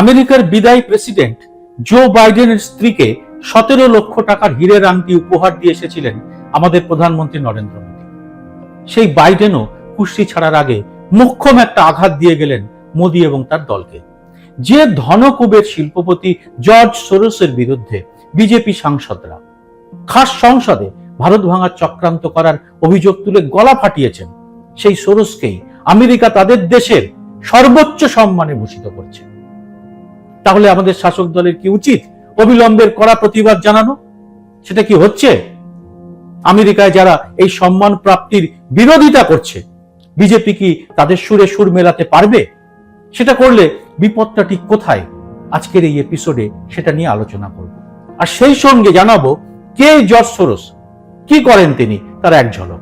আমেরিকার বিদায়ী president Joe বাইডেনের স্ত্রীকে সতেরো লক্ষ টাকার হীরের আংটি উপহার দিয়ে এসেছিলেন আমাদের প্রধানমন্ত্রী নরেন্দ্র মোদী। সেই বাইডেনও কুস্তি ছাড়ার আগে মুখ্যম একটা আঘাত দিয়ে গেলেন মোদী এবং তার দলকে। যে ধনকুবের শিল্পপতি জর্জ সোরসের বিরুদ্ধে বিজেপি সাংসদরা খাস সংসদে ভারত ভাঙার চক্রান্ত করার অভিযোগ তুলে গলা ফাটিয়েছেন, সেই সোরসকেই আমেরিকা তাদের দেশের সর্বোচ্চ সম্মানে ভূষিত করছে। তাহলে আমাদের শাসক দলের কি উচিত অবিলম্বের কড়া প্রতিবাদ জানানো? সেটা কি হচ্ছে? আমেরিকায় যারা এই সম্মান প্রাপ্তির বিরোধিতা করছে, বিজেপি কি তাদের সুরে সুর মেলাতে পারবে? সেটা করলে বিপদটা ঠিক কোথায়? আজকের এই এপিসোডে সেটা নিয়ে আলোচনা করব। আর সেই সঙ্গে জানাব কে জর্জ সোরস কি করেন তিনি? তার এক ঝলক।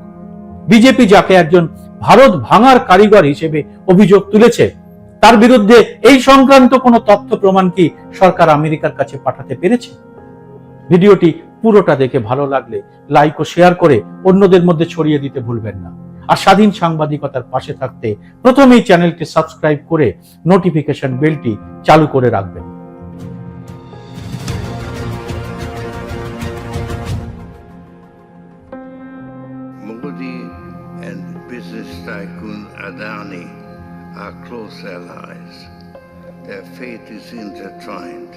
বিজেপি যাকে একজন ভারত ভাঙার কারিগর হিসেবে অভিযোগ তুলেছে তার বিরুদ্ধে এই সংক্রান্ত কোনো তথ্য প্রমাণ কি সরকার আমেরিকার কাছে পাঠাতে পেরেছে? ভিডিওটি পুরোটা দেখে ভালো লাগলে লাইক ও শেয়ার করে অন্যদের মধ্যে ছড়িয়ে দিতে ভুলবেন না। আর স্বাধীন সাংবাদিকতার পাশে থাকতে প্রথমেই চ্যানেলকে সাবস্ক্রাইব করে নোটিফিকেশন বেলটি চালু করে রাখবেন। Fate is intertwined.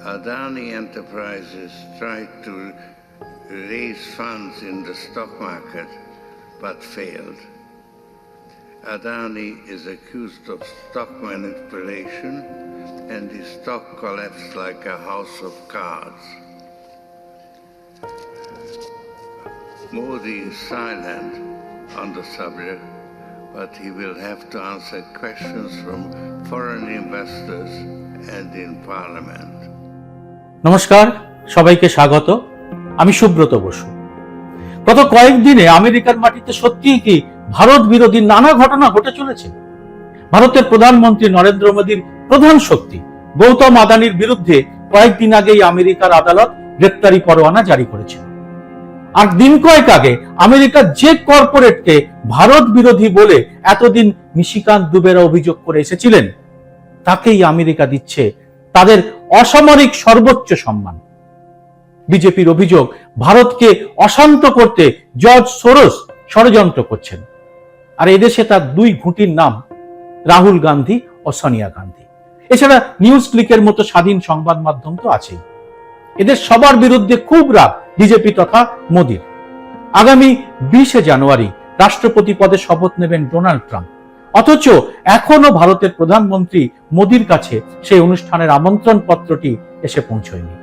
Adani Enterprises tried to raise funds in the stock market but failed. Adani is accused of stock manipulation and his stock collapsed like a house of cards. Modi is silent on the subject, but he will have to answer questions from foreign investors and in parliament. নমস্কার, সবাইকে স্বাগত। আমি সুব্রত বসু। গত কয়েকদিনে আমেরিকার মাটিতে সত্যিই কি ভারত বিরোধী নানা ঘটনা ঘটে চলেছে? ভারতের প্রধানমন্ত্রী নরেন্দ্র মোদীর প্রধান শক্তি গৌতম আদানির বিরুদ্ধে কয়েকদিন আগেই আমেরিকার আদালত গ্রেপ্তারি পরোয়ানা জারি করেছে আর দিন কয়েক আগে আমেরিকার যে কর্পোরেটকে ভারত বিরোধী বলে এতদিন নিশিকান্ত দুবেরা অভিযোগ করে এসেছিলেন তাকেই আমেরিকা দিচ্ছে তাদের অসামরিক সর্বোচ্চ সম্মান। বিজেপির অভিযোগ, ভারতকে অশান্ত করতে জর্জ সোরস ষড়যন্ত্র করছেন। আর এদেশে তার দুই ঘুঁটির নাম, রাহুল গান্ধী ও সোনিয়া গান্ধী। এছাড়া নিউজ ক্লিকের মতো স্বাধীন সংবাদ মাধ্যম তো আছেই। এদের সবার বিরুদ্ধে খুব রাগ বিজেপি তথা মোদীর। আগামী বিশে জানুয়ারি রাষ্ট্রপতি পদে শপথ নেবেন ডোনাল্ড ট্রাম্প। অথচ এখনও ভারতের প্রধানমন্ত্রী মোদীর কাছে সেই অনুষ্ঠানের আমন্ত্রণ পত্রটি এসে পৌঁছয়নি।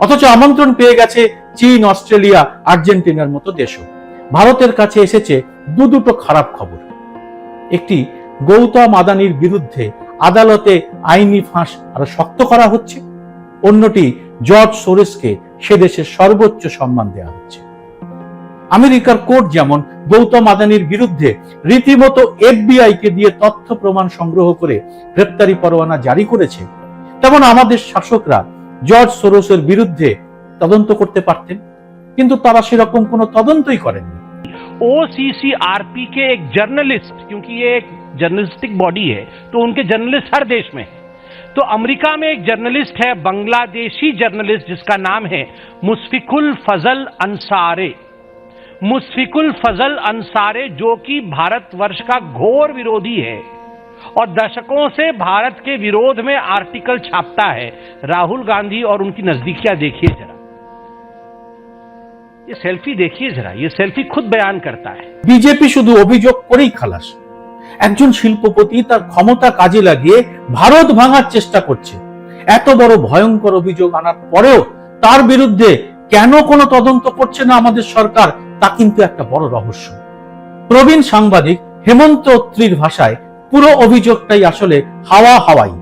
অথচ আমন্ত্রণ পেয়ে গেছে চীন, অস্ট্রেলিয়া, আর্জেন্টিনার মতো দেশও। ভারতের কাছে এসেছে দু দুটো খারাপ খবর। একটি, গৌতম আদানির বিরুদ্ধে আদালতে আইনি ফাঁস আরও শক্ত করা হচ্ছে। অন্যটি, জর্জ সোরেসকে সে দেশের সর্বোচ্চ সম্মান দেওয়া হচ্ছে। আমেরিকার কোর্ট যেমন গৌতম আদানির বিরুদ্ধে রীতিমতো এফবিআই কে দিয়ে তথ্য প্রমাণ সংগ্রহ করে গ্রেপ্তারি পরোয়ানা জারি করেছে তেমন আমাদের শাসকরা জর্জ সোরসের বিরুদ্ধে তদন্ত করতে পারতেন কিন্তু তারা সেরকম কোনো তদন্তই করেননি ओसीसीआरपी के एक जर्नलिस्ट क्योंकि ये एक जर्नलिस्टिक बॉडी है तो उनके जर्नलिस्ट हर देश में है तो अमेरिका में एक जर्नलिस्ट है बांग्लादेशी जर्नलिस्ट जिसका नाम है मुस्फिकुल फजल अंसारे मुस्फिकुल फजल अंसारे जो कि भारतवर्ष का घोर विरोधी है और दशकों से भारत के विरोध में आर्टिकल छापता है राहुल गांधी और उनकी नजदीकियां देखिए जरा ये सेल्फी देखिए जरा ये सेल्फी खुद बयान करता है বিজেপি শুধু অভিযোগ করেই খালাস একজন শিল্পপতি তার ক্ষমতা কাজে লাগিয়ে ভারত ভাঙার চেষ্টা করছে এত বড় ভয়ঙ্কর অভিযোগ আনার পরেও তার বিরুদ্ধে কেন কোনো তদন্ত করছে না আমাদের সরকার? তা কিন্তু একটা বড় রহস্য। প্রবীণ সাংবাদিক হেমন্ত অত্রির ভাষায় পুরো অভিযোগটাই আসলে হাওয়া হাওয়াই।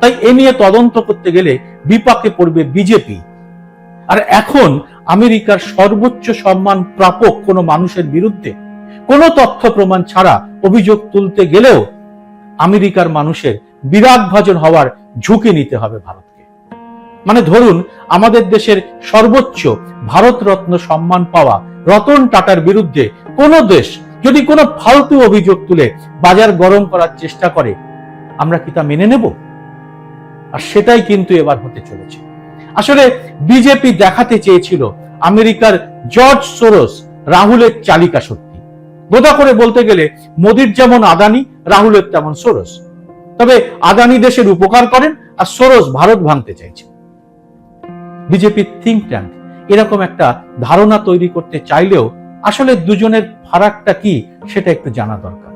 তাই এ নিয়ে তদন্ত করতে গেলে বিপাকে পড়বে বিজেপি। আর এখন আমেরিকার সর্বোচ্চ সম্মান প্রাপক কোনো মানুষের বিরুদ্ধে কোনো তথ্য প্রমাণ ছাড়া অভিযোগ তুলতে গেলেও আমেরিকার মানুষের বিরাট ভাজন হওয়ার ঝুঁকি নিতে হবে ভারতকে। মানে ধরুন, আমাদের দেশের সর্বোচ্চ ভারতরত্ন সম্মান পাওয়া রতন টাটার বিরুদ্ধে কোনো দেশ যদি কোনো ফালতু অভিযোগ তুলে বাজার গরম করার চেষ্টা করে, আমরা কি তা মেনে নেব? আর সেটাই কিন্তু এবার হতে চলেছে। আসলে বিজেপি দেখাতে চেয়েছিল আমেরিকার জর্জ সোরস রাহুলের চালিকা শক্তি। গোদা করে বলতে গেলে মোদির যেমন আদানি, রাহুলের তেমন সোরস। তবে আদানি দেশের উপকার করেন আর সোরস ভারত ভাঙতে চাইছে বিজেপির থিঙ্ক ট্যাঙ্ক এরকম একটা ধারণা তৈরি করতে চাইলেও আসলে দুজনের ফারাকটা কি সেটা একটু জানা দরকার।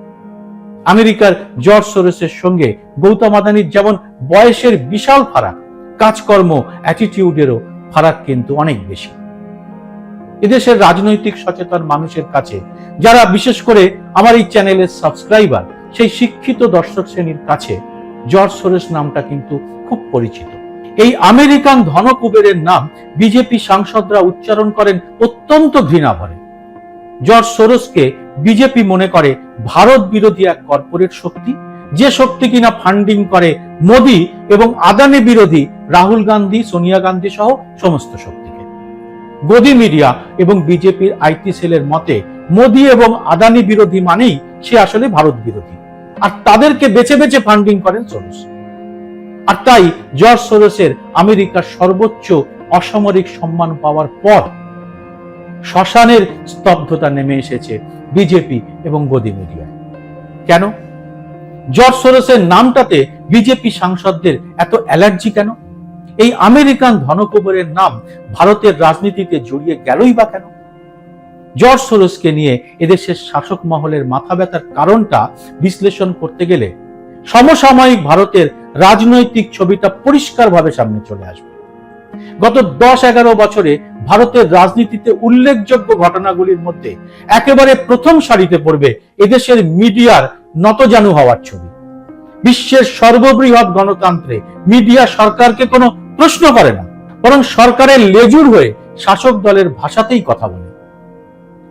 আমেরিকার জর্জ সোরেসের সঙ্গে গৌতম আদানির যেমন বয়সের বিশাল ফারাক, কাজকর্ম অ্যাটিটিউডেরও ফারাক কিন্তু অনেক বেশি। এদেশের রাজনৈতিক সচেতন মানুষের কাছে, যারা বিশেষ করে আমার এই চ্যানেলের সাবস্ক্রাইবার সেই শিক্ষিত দর্শক শ্রেণির কাছে জর্জ সোরেস নামটা কিন্তু খুব পরিচিত। এই আমেরিকান ধনকুবেরের নাম বিজেপি সাংসদরা উচ্চারণ করেন অত্যন্ত ঘৃণা ভরে জর্জ সোরসকে বিজেপি মনে করে ভারত বিরোধী এক কর্পোরেট শক্তি, যে শক্তি কিনা ফান্ডিং করে মোদি এবং আদানি বিরোধী রাহুল গান্ধী, সোনিয়া গান্ধী সহ সমস্ত শক্তিকে। গদি মিডিয়া এবং বিজেপির আইটি সেলের মতে, মোদি এবং আদানি বিরোধী মানেই সে আসলে ভারত বিরোধী। আর তাদেরকে বেছে বেছে ফান্ডিং করেন সোরস। আর তাই জর্জ সোরসের আমেরিকার সর্বোচ্চ অসামরিক সম্মান পাওয়ার পর শ্মশানের স্তব্ধতা নেমে এসেছে বিজেপি এবং গদি মিডিয়ায়। কেন? জর্জ সোরসের নামটাতে বিজেপি সাংসদদের এত অ্যালার্জি কেন? এই আমেরিকান ধনকুবরের নাম ভারতের রাজনীতিতে জড়িয়ে গেলই বা কেন? জর্জ সোরসকে নিয়ে এদেশের শাসক মহলের মাথা ব্যথার কারণটা বিশ্লেষণ করতে গেলে সমসাময়িক ভারতের রাজনৈতিক ছবিটা পরিষ্কারভাবে সামনে চলে আসবে। গত দশ এগারো বছরে ভারতের রাজনীতিতে উল্লেখযোগ্য ঘটনাগুলির মধ্যে একেবারে প্রথম সারিতে পড়বে এদেশের মিডিয়ার নতজানু হওয়ার ছবি। বিশ্বের সর্ববৃহৎ গণতন্ত্রে মিডিয়া সরকারকে কোনো প্রশ্ন করে না, বরং সরকারের লেজুর হয়ে শাসক দলের ভাষাতেই কথা বলে।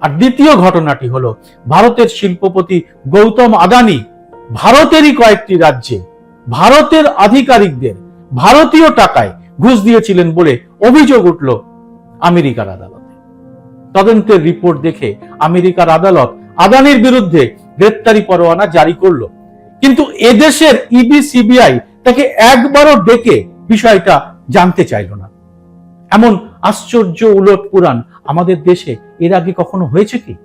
আর দ্বিতীয় ঘটনাটি হলো, ভারতের শিল্পপতি গৌতম আদানি ভারতেরই কয়েকটি রাজ্যে ভারতের আধিকারিকদের ভারতীয় টাকায় ঘুষ দিয়েছিলেন বলে অভিযোগ উঠল আমেরিকার আদালতে। তদন্তের রিপোর্ট দেখে আমেরিকার আদালত আদানির বিরুদ্ধে গ্রেপ্তারি পরোয়ানা জারি করল। কিন্তু এদেশের ইডি সিবিআই তাকে একবারও ডেকে বিষয়টা জানতে চাইল না। এমন আশ্চর্য উলট পুরাণ আমাদের দেশে এর আগে কখনো হয়েছে কি?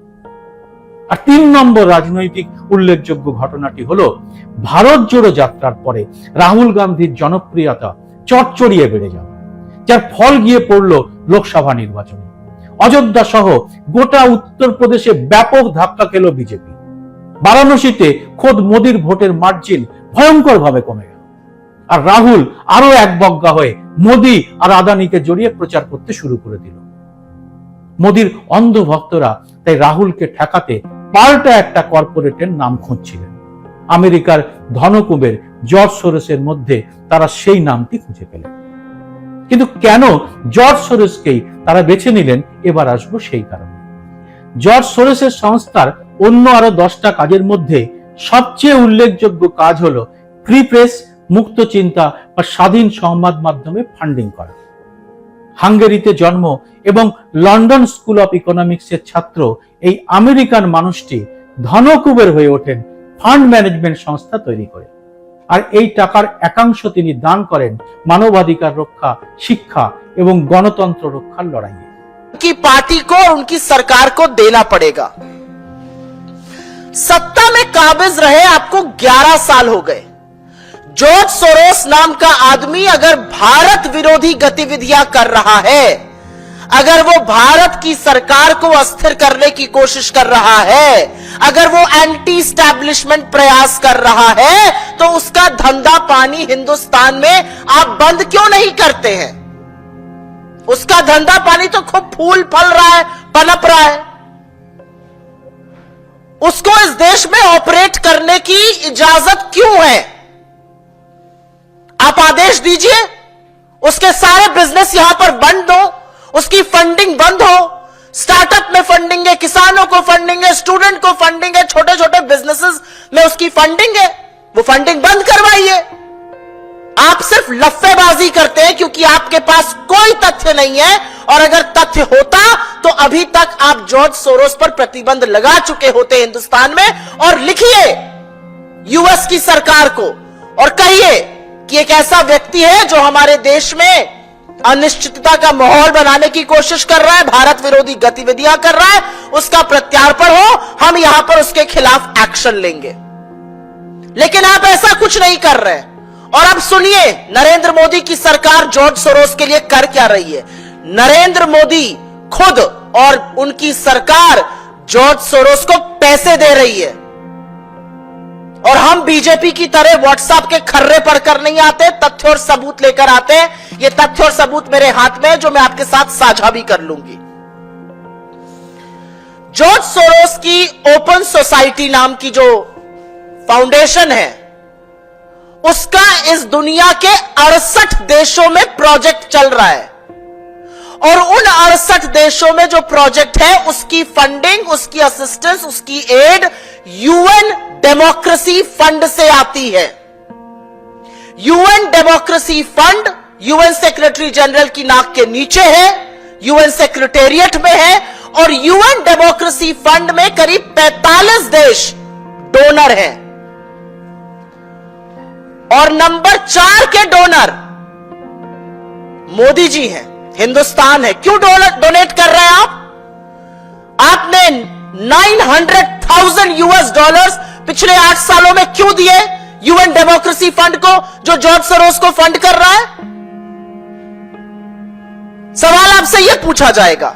আর তিন নম্বর রাজনৈতিক উল্লেখযোগ্য ঘটনাটি হলো, ভারত জোড়ো যাত্রার পরে রাহুল গান্ধীর জনপ্রিয়তা চটচড়িয়ে বেড়ে যাবে, যার ফল গিয়ে পড়ল লোকসভা নির্বাচনে। অযোধ্যা সহ গোটা উত্তরপ্রদেশে ব্যাপক ধাক্কা খেল বিজেপি। বারাণসীতে খোদ মোদির ভোটের মার্জিন ভয়ঙ্কর ভাবে কমে গেল। আর রাহুল আরও এক বজ্ঞা হয়ে মোদি আর আদানিকে জড়িয়ে প্রচার করতে শুরু করে দিল। মোদির অন্ধ ভক্তরা তাই রাহুলকে ঠেকাতে পাল্টা একটা কর্পোরেটের নাম খুঁজছিলেন। আমেরিকার ধনকুবের জর্জ সোরেসের মধ্যে তারা সেই নামটি খুঁজে পেলেন। কিন্তু কেন জর্জ সোরেসকেই তারা বেছে নিলেন? এবার আসব সেই কারণে। জর্জ সোরেসের সংস্থার অন্য আরও দশটা কাজের মধ্যে সবচেয়ে উল্লেখযোগ্য কাজ হলো ফ্রি প্রেস মুক্ত চিন্তা বা স্বাধীন সংবাদ মাধ্যমে ফান্ডিং করা। হাঙ্গেরিতে জন্ম এবং লন্ডন স্কুল অফ ইকোনমিক্সের ছাত্র এই আমেরিকান মানুষটি ধনকুবের হয়ে ওঠেন ফান্ড ম্যানেজমেন্ট সংস্থা তৈরি করে আর এই টাকার একাংশ তিনি দান করেন মানবাধিকার রক্ষা শিক্ষা এবং গণতন্ত্র রক্ষার লড়াইয়ে उनकी पार्टी को और उनकी सरकार को देना पड़ेगा सत्ता में काबिज रहे आपको 11 साल हो गए जॉर्ज सोरोस नाम का आदमी अगर भारत विरोधी गतिविधियाँ कर रहा है, अगर वो भारत की सरकार को अस्थिर करने की कोशिश कर रहा है, अगर वो एंटी स्टैब्लिशमेंट प्रयास कर रहा है तो उसका धंधा पानी हिंदुस्तान में आप बंद क्यों नहीं करते हैं? उसका धंधा पानी तो खूब फूल फल रहा है, पनप रहा है। उसको इस देश में ऑपरेट करने की इजाज़त क्यों है? आप आदेश दीजिए, उसके सारे बिज़नेस यहाँ पर बंद हो, उसकी फंडिंग बंद हो। स्टार्टअप में फंडिंग है, किसानों को फंडिंग है स्टूडेंट को फंडिंग है छोटे छोटे बिजनेसेस में उसकी फंडिंग है। वो फंडिंग बंद करवाइए। आप सिर्फ़ लफ्फेबाजी करते हैं क्योंकि आपके पास कोई तथ्य नहीं है, और अगर तथ्य होता तो अभी तक आप जॉर्ज सोरोस पर प्रतिबंध लगा चुके होते हिंदुस्तान में, और लिखिए, यूएस की सरकार को, और कहिए कि एक ऐसा व्यक्ति है जो हमारे देश में अनिश्चितता का माहौल बनाने की कोशिश कर रहा है, भारत विरोधी गतिविधियाँ कर रहा है, उसका प्रत्यार्पण हो, हम यहाँ पर उसके खिलाफ एक्शन लेंगे। लेकिन आप ऐसा कुछ नहीं कर रहे और अब सुनिए, नरेंद्र मोदी की सरकार जॉर्ज सोरोस के लिए कर क्या रही है? नरेंद्र मोदी खुद और उनकी सरकार जॉर्ज सोरोस को पैसे दे रही है। और हम बीजेपी की तरह व्हाट्सएप के खर्रे पढ़कर नहीं आते, तथ्य और सबूत लेकर आते हैं। ये तथ्य और सबूत मेरे हाथ में है, जो मैं आपके साथ साझा भी कर लूँगी। जॉर्ज सोरोस की ओपन सोसाइटी नाम की जो फाउंडेशन है, उसका इस दुनिया के अड़सठ देशों में प्रोजेक्ट चल रहा है। और उन अड़सठ देशों में जो प्रोजेक्ट है, उसकी फंडिंग, उसकी असिस्टेंस, उसकी एड यूएन डेमोक्रेसी फंड से आती है। UN democracy fund UN secretary general की नाक के नीचे है यूएन सेक्रेटेरिएट में है और यूएन डेमोक्रेसी फंड में करीब 45 देश डोनर हैं। और नंबर चार के डोनर मोदी जी हैं हिंदुस्तान है। क्यों डोनर डोनेट कर रहे हैं आप? आपने 900,000 यूएस डॉलर्स पिछले आठ सालों में क्यों दिए यूएन डेमोक्रेसी फंड को जो जॉर्ज सरोस को फंड कर रहा है सवाल आपसे यह पूछा जाएगा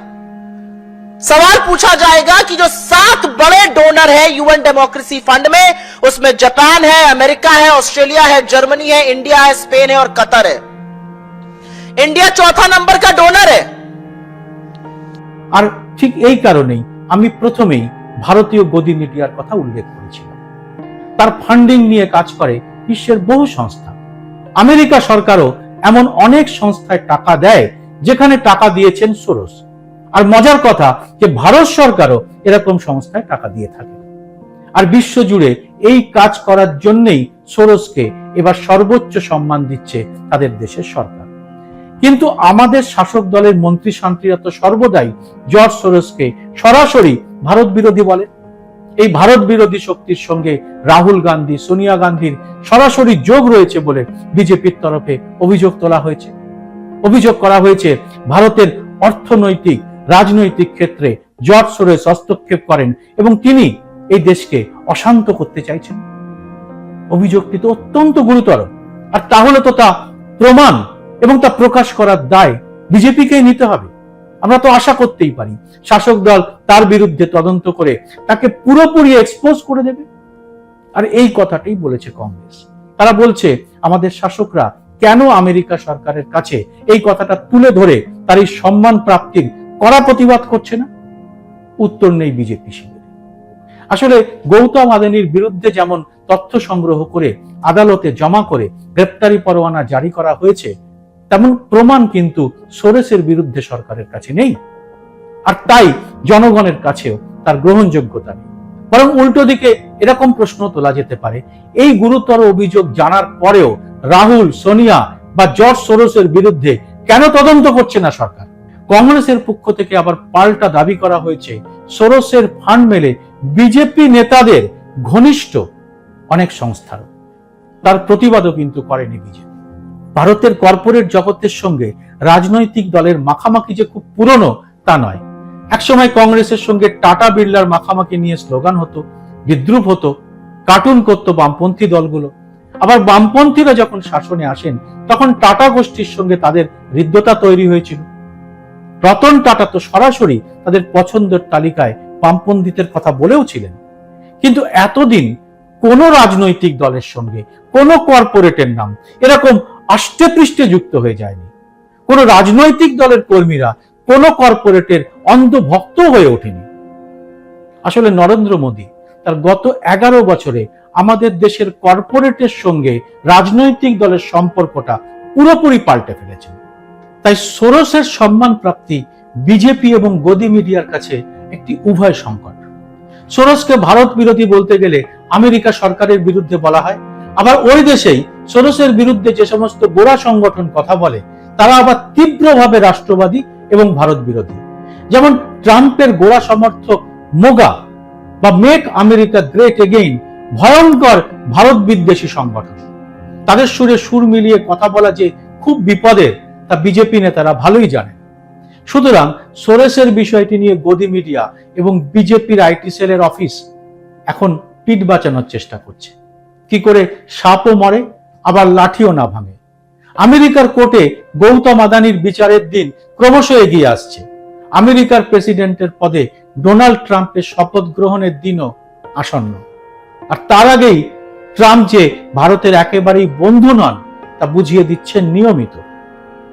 सवाल पूछा जाएगा कि जो सात बड़े डोनर है यूएन डेमोक्रेसी फंड में उसमें जापान है अमेरिका है ऑस्ट्रेलिया है जर्मनी है इंडिया है स्पेन है और कतर है इंडिया चौथा नंबर का डोनर है আর ঠিক এই কারণেই আমি প্রথমেই ভারতীয় গদি মিডিয়ার কথা উল্লেখ করেছিলাম তার ফান্ডিং নিয়ে কাজ করে বিশ্বের বহু সংস্থা। আমেরিকা সরকারও এমন অনেক সংস্থায় টাকা দেয়, যেখানে টাকা দিয়েছেন সোরস আর মজার কথা যে ভারত সরকারও এরকম সংস্থায় টাকা দিয়ে থাকে। আর বিশ্ব জুড়ে এই কাজ করার জন্যই সোরসকে এবার সর্বোচ্চ সম্মান দিচ্ছে তাদের দেশের সরকার। কিন্তু আমাদের শাসক দলের মন্ত্রী শান্তিরা তো সর্বদাই জর্জ সোরসকে সরাসরি ভারত বিরোধী বলে এই ভারত বিরোধী শক্তির সঙ্গে রাহুল গান্ধী, সোনিয়া গান্ধীর সরাসরি যোগ রয়েছে বলে বিজেপির তরফে অভিযোগ তোলা হয়েছে। অভিযোগ করা হয়েছে, ভারতের অর্থনৈতিক, রাজনৈতিক ক্ষেত্রে জর্জ সোরেস হস্তক্ষেপ করেন এবং তিনি এই দেশকে অশান্ত করতে চাইছেন। অভিযোগটি তো অত্যন্ত গুরুতর। আর তাহলে তো তা প্রমাণ এবং তা প্রকাশ করার দায় বিজেপিকেই নিতে হবে। আমরা তো আশা করতেই পারি, শাসক দল তার বিরুদ্ধে তদন্ত করে তাকে পুরোপুরি এক্সপোজ করে দেবে। আর এই কথাটাই বলেছে কংগ্রেস। তারা বলছে, আমাদের শাসকরা কেন আমেরিকা সরকারের কাছে এই কথাটা তুলে ধরে তার এই সম্মান প্রাপ্তির কড়া প্রতিবাদ করছে না? উত্তর নেই বিজেপি শিবিরে আসলে গৌতম আদানির বিরুদ্ধে যেমন তথ্য সংগ্রহ করে, আদালতে জমা করে গ্রেপ্তারি পরোয়ানা জারি করা হয়েছে, তেমন প্রমাণ কিন্তু সোরেসের বিরুদ্ধে সরকারের কাছে নেই। আর তাই জনগণের কাছেও তার গ্রহণযোগ্যতা নেই। বরং উল্টো দিকে এরকম প্রশ্ন তোলা যেতে পারে, এই গুরুতর অভিযোগ জানার পরেও রাহুল, সোনিয়া বা জর্জ সোরসের বিরুদ্ধে কেন তদন্ত করছে না সরকার? কংগ্রেসের পক্ষ থেকে আবার পাল্টা দাবি করা হয়েছে, সোরসের ফান্ড মেলে বিজেপি নেতাদের ঘনিষ্ঠ অনেক সংস্থার। তার প্রতিবাদও কিন্তু করেনি বিজেপি। ভারতের কর্পোরেট জগতের সঙ্গে রাজনৈতিক দলের মাখামাখি যে খুব পুরনো তা নয় একসময় কংগ্রেসের সঙ্গে টাটা বিড়লার মাখামাখি নিয়ে স্লোগান হতো, বিদ্রুপ হতো, কার্টুন করতো বামপন্থী দলগুলো। আবার বামপন্থীরা যখন শাসনে আসেন, তখন টাটা গোষ্ঠীর সঙ্গে তাদের হৃদ্যতা তৈরি হয়েছিল। রতন টাটা তো সরাসরি তাদের পছন্দের তালিকায় বামপন্থীদের কথা বলেও ছিলেন। কিন্তু এতদিন কোন রাজনৈতিক দলের সঙ্গে, কোন কর্পোরেটের নাম এরকম আষ্টে পৃষ্ঠে যুক্ত হয়ে যায়নি। কোন রাজনৈতিক দলের কর্মীরা কোন কর্পোরেটের অন্ধভক্ত হয়ে ওঠেনি। আসলে নরেন্দ্র মোদী তার গত এগারো বছরে আমাদের দেশের কর্পোরেটের সঙ্গে রাজনৈতিক দলের সম্পর্কটা পুরোপুরি পাল্টে ফেলেছেন। তাই সোরসের সম্মান প্রাপ্তি বিজেপি এবং গদি মিডিয়ার কাছে একটি উভয় সংকট। সোরসকে ভারত বিরোধী বলতে গেলে আমেরিকা সরকারের বিরুদ্ধে বলা হয়, আবার ওই দেশেই সোরসের বিরুদ্ধে যে সমস্ত গোড়া সংগঠন কথা বলে, তারা আবার তীব্রভাবে রাষ্ট্রবাদী এবং ভারত বিরোধী। যেমন ট্রাম্পের গোড়া সমর্থক মোগা বা মেক আমেরিকা গ্রেট এগেইন ভয়ঙ্কর ভারত বিদ্বেষী সংগঠন। তাদের সুরে সুর মিলিয়ে কথা বলা যে খুব বিপদের তা বিজেপি নেতারা ভালোই জানেন। সুতরাং সোরেসের বিষয়টি নিয়ে গদি মিডিয়া এবং বিজেপির আইটি সেলের অফিস এখন পিঠ বাঁচানোর চেষ্টা করছে। কি করে সাপও মরে, আবার লাঠিও না ভাঙে। আমেরিকার কোর্টে গৌতম আদানির বিচারের দিন ক্রমশ এগিয়ে আসছে। আমেরিকার প্রেসিডেন্টের পদে ডোনাল্ড ট্রাম্পের শপথ গ্রহণের দিনও আসন্ন। আর তার আগেই ট্রাম্প যে ভারতের একেবারেই বন্ধু নন, তা বুঝিয়ে দিচ্ছেন নিয়মিত।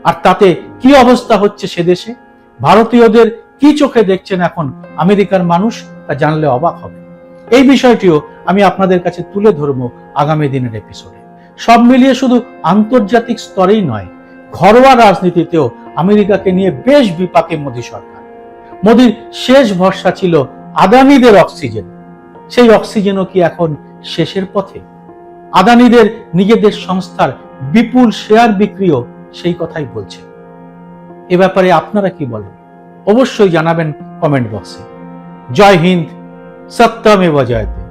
আর তাতে কি অবস্থা হচ্ছে সে দেশে? ভারতীয়দের কি চোখে দেখছেন এখন আমেরিকার মানুষ, তা জানলে অবাক হবে। এই বিষয়টিও আমি আপনাদের কাছে তুলে ধরব আগামী দিনের এপিসোডে। সব মিলিয়ে শুধু আন্তর্জাতিক স্তরেই নয়, ঘরোয়া রাজনীতিতেও আমেরিকাকে নিয়ে বেশ বিপাকে মোদী সরকার। মোদীর শেষ ভরসা ছিল আদানিদের অক্সিজেন। সেই অক্সিজেনও কি এখন শেষের পথে? আদানিদের নিজেদের সংস্থার বিপুল শেয়ার বিক্রিও সেই কথাই বলছে। এ ব্যাপারে আপনারা কি বলেন? অবশ্যই জানাবেন কমেন্ট বক্সে। জয় হিন্দ সত্যমে জয়তে।